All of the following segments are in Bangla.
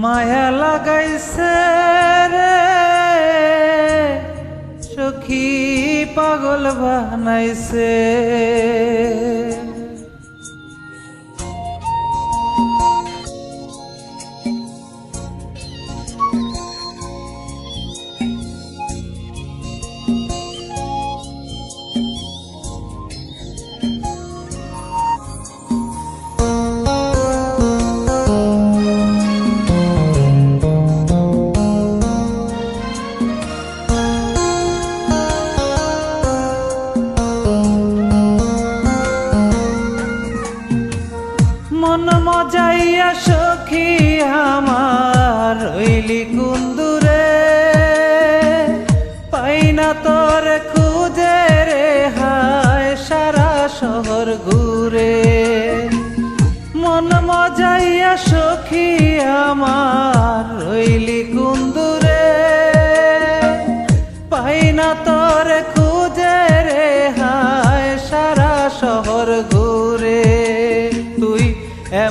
মায়া লাগাইছে রে পাগল বানাইছে।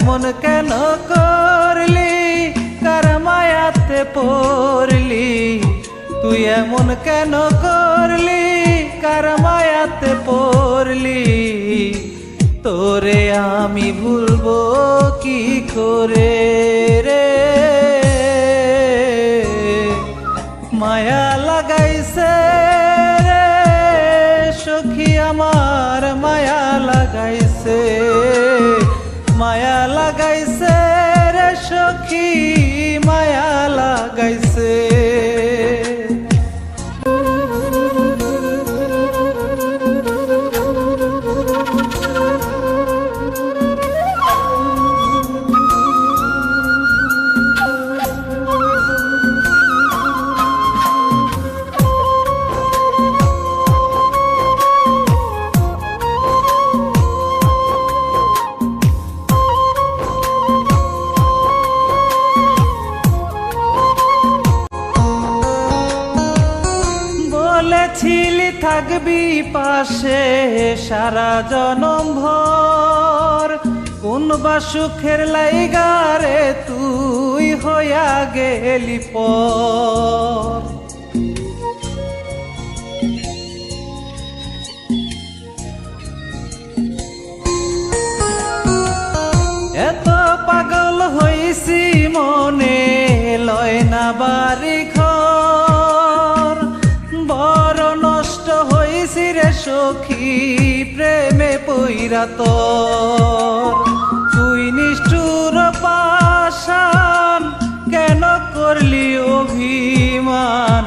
এমন কেন করলি? কার মায়াতে পড়লি? তুই এমন কেন করলি? কার মায়াতে পড়লি? তোরে আমি ভুলবো কি করে? থাকবি পাশে সারা জনম ভর। কোন বা সুখের লাইগারে তুই হইয়া গেলি পর। পইরা তোর তুই নিষ্ঠুর পাশান কেন করলি অভিমান?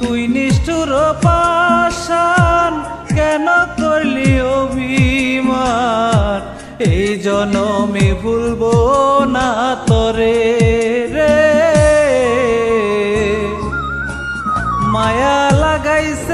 তুই নিষ্ঠুর পাশান কেন করলি অভিমান? এই জনমে ভুলবো না তরে রে। মায়া লাগাইছে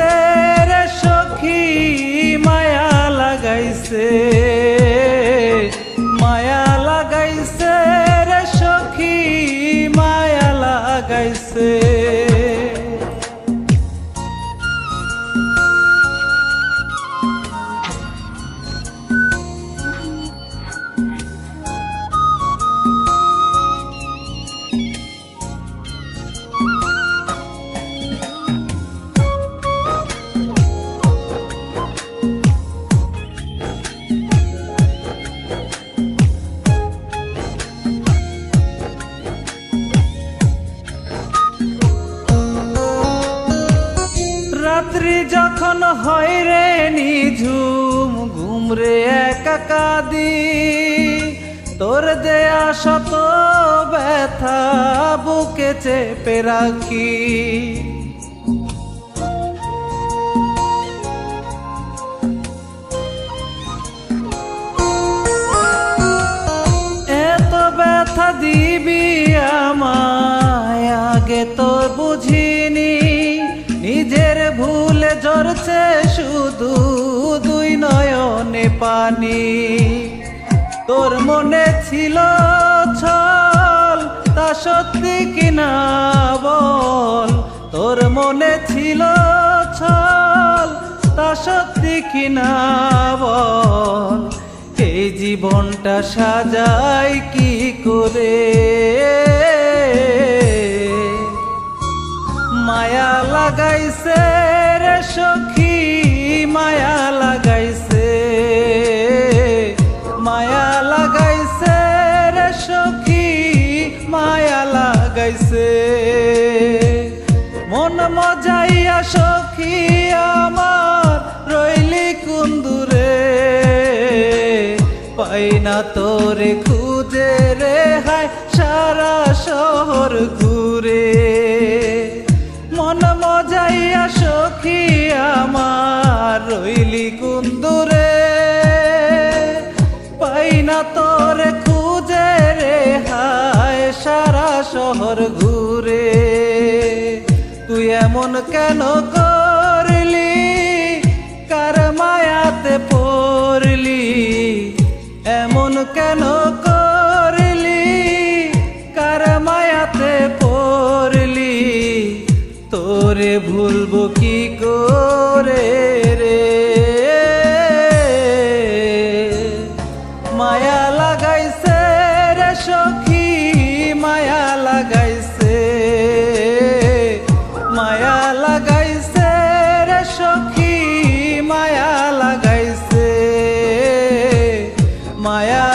রাত্রি যখন হয় রে নিঝুম ঘুমরে একা তোর দেয়া শত ব্যথা বুকে চেপে রাখি। পানি। তোর মনে ছিল ছল, তা সত্যি কিনা বল? তোর মনে ছিল ছল, তা সত্যি কিনা বল? এই জীবনটা সাজাই কি করে? মায়া লাগাইছে রে সখী সখী আমার, রইলি কুন্দুরে পাই না তোরে খুঁজে রে হায় সারা শহর ঘুরে। মন মজাইয়া সখী আমার, রইলি কুন্দুরে পাই না তোরে খুঁজে রে হায় সারা শহর ঘুরে। তুই এমন কেন করলি? কার মায়াতে পড়লি? এমন কেন করলি? কার মায়াতে পড়লি? তোরে ভুলব কি করে রে? মায়া লাগাইছে রে মায়া